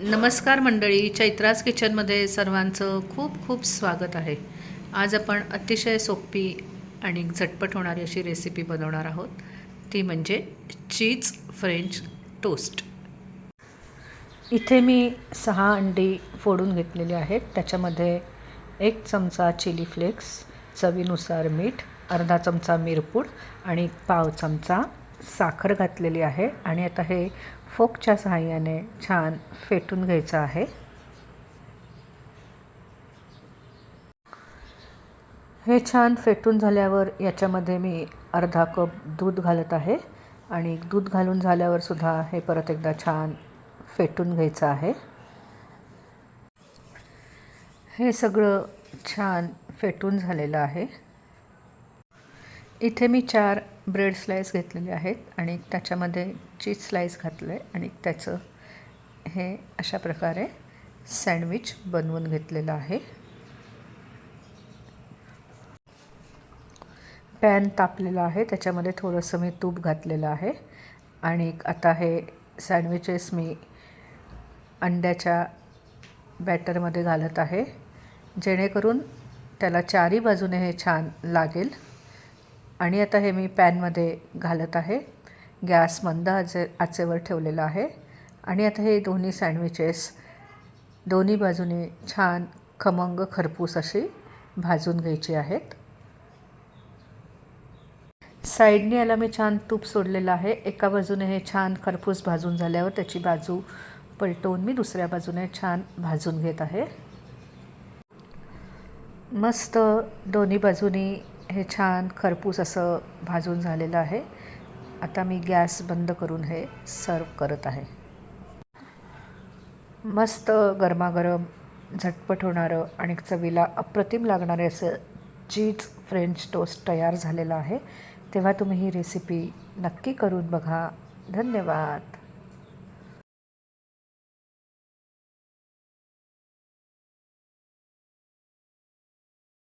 नमस्कार मंडळी चैत्रास किचनमध्ये सर्वांचं खूप खूप स्वागत आहे. आज आपण अतिशय सोपी आणि झटपट होणारी अशी रेसिपी बनवणार आहोत. ती म्हणजे चीज फ्रेंच टोस्ट इथे मी सहा अंडी फोडून घेतलेली आहेत. त्याच्यामध्ये एक चमचा चिली फ्लेक्स चवीनुसार मीठ अर्धा चमचा मिरपूड आणि पाव चमचा साखर घातलेली आहे. आणि आता हे फोकच्या सहाय्याने छान फेटून घ्यायचं आहे. हे छान फेटून झाल्यावर याच्यामध्ये मी अर्धा कप दूध घालत आहे आणि दूध घालून झाल्यावर सुद्धा हे परत एकदा छान फेटून घ्यायचं आहे. हे सगळं छान फेटून झालेलं आहे. इथे मी चार ब्रेड स्लाईस घेतलेले आहेत आणि त्याच्यामध्ये चीज स्लाईस घातलं आहे आणि त्याचं हे अशा प्रकारे सँडविच बनवून घेतलेलं आहे. पॅन तापलेला आहे त्याच्यामध्ये थोडंसं मी तूप घातलेलं आहे आणि आता हे सँडविचेस मी अंड्याच्या बॅटरमध्ये घालत आहे. जेणेकरून त्याला चारी बाजूने हे छान लागेल. आणि आता हे मी पॅनमध्ये घालत आहे. गॅस मंद आचे आचेवर ठेवलेला आहे. आणि आता हे दोन्ही सँडविचेस दोन्ही बाजूने छान खमंग खरपूस अशी भाजून घ्यायची आहेत. साईडने याला मी छान तूप सोडलेलं आहे. एका बाजूने हे छान खरपूस भाजून झाल्यावर त्याची बाजू पलटवून मी दुसऱ्या बाजूने छान भाजून घेत आहे. मस्त दोन्ही बाजूनी हे छान खरपूस असं भाजून झालेलं आहे. आता मी गॅस बंद करून हे सर्व करत आहे. मस्त गरमागरम झटपट होणारं आणि चवीला अप्रतिम लागणारे असं चीज फ्रेंच टोस्ट तयार झालेलं आहे. तेव्हा तुम्ही ही रेसिपी नक्की करून बघा. धन्यवाद.